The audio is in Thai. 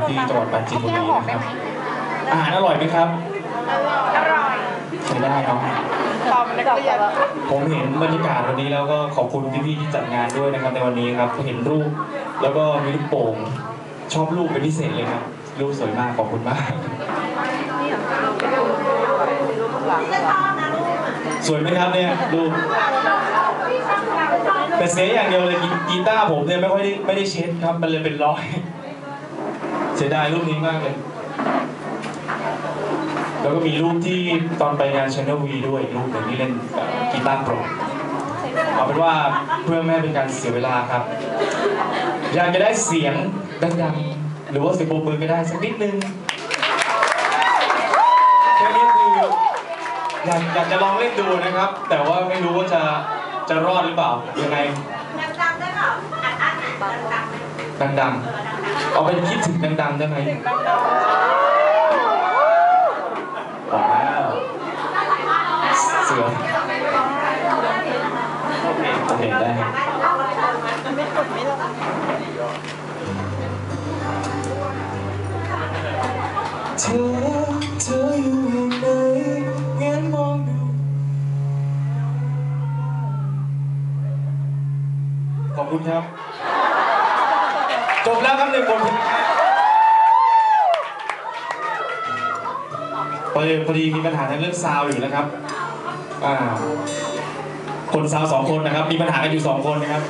นะครับที่จังหวัดปราจีนบุรีนะครับอาหารอร่อยไหมครับอร่อยใช้ได้เนาะตอบนักเรียนผมเห็นบรรยากาศวันนี้แล้วก็ขอบคุณพี่ๆที่จัดงานด้วยนะครับในวันนี้ครับเห็นรูปแล้วก็มีลูกโป่งชอบรูปเป็นพิเศษเลยครับรูปสวยมากขอบคุณมากสวยไหมครับเนี่ยรูปแต่เสียอย่างเดียวเลยกีกีตาร์ผมเนี่ยไม่ค่อยได้ไม่ได้เช็ดครับมันเลยเป็นรอย เสียดายรูปนี้มากเลย แล้วก็มีรูปที่ตอนไปงาน Channel V ด้วยอีกรูปหนึ่งที่เล่นเอ่อกีตาร์โปร่งเอาเป็นว่าเพื่อไม่ให้เป็นการเสียเวลาครับ อยากจะได้เสียงดังๆหรือว่าเสียงปรบมือก็ได้สักนิดนึงแค่นี้คืออยากอยากจะลองเล่นดูนะครับ แต่ว่าไม่รู้ว่าจะจะรอดหรือเปล่ายังไงดังๆได้เปล่าอัดอัดดังดังๆ เอาไปคิดถึงดังๆได้ไหมบอกแล้วเสือโอเคโอเคได้ไม่กดไม่ลงเธอเธออยู่แห่งไหนเงี้ยมองดูขอบคุณครับ จบแล้วครับหนึ่งบทพลงพอดีพอดีมีปัญหาในเรื่องซาวอยู่นะครับ อ่า คนซาวสองคนนะครับ มีปัญหากันอยู่สองคนนะครับ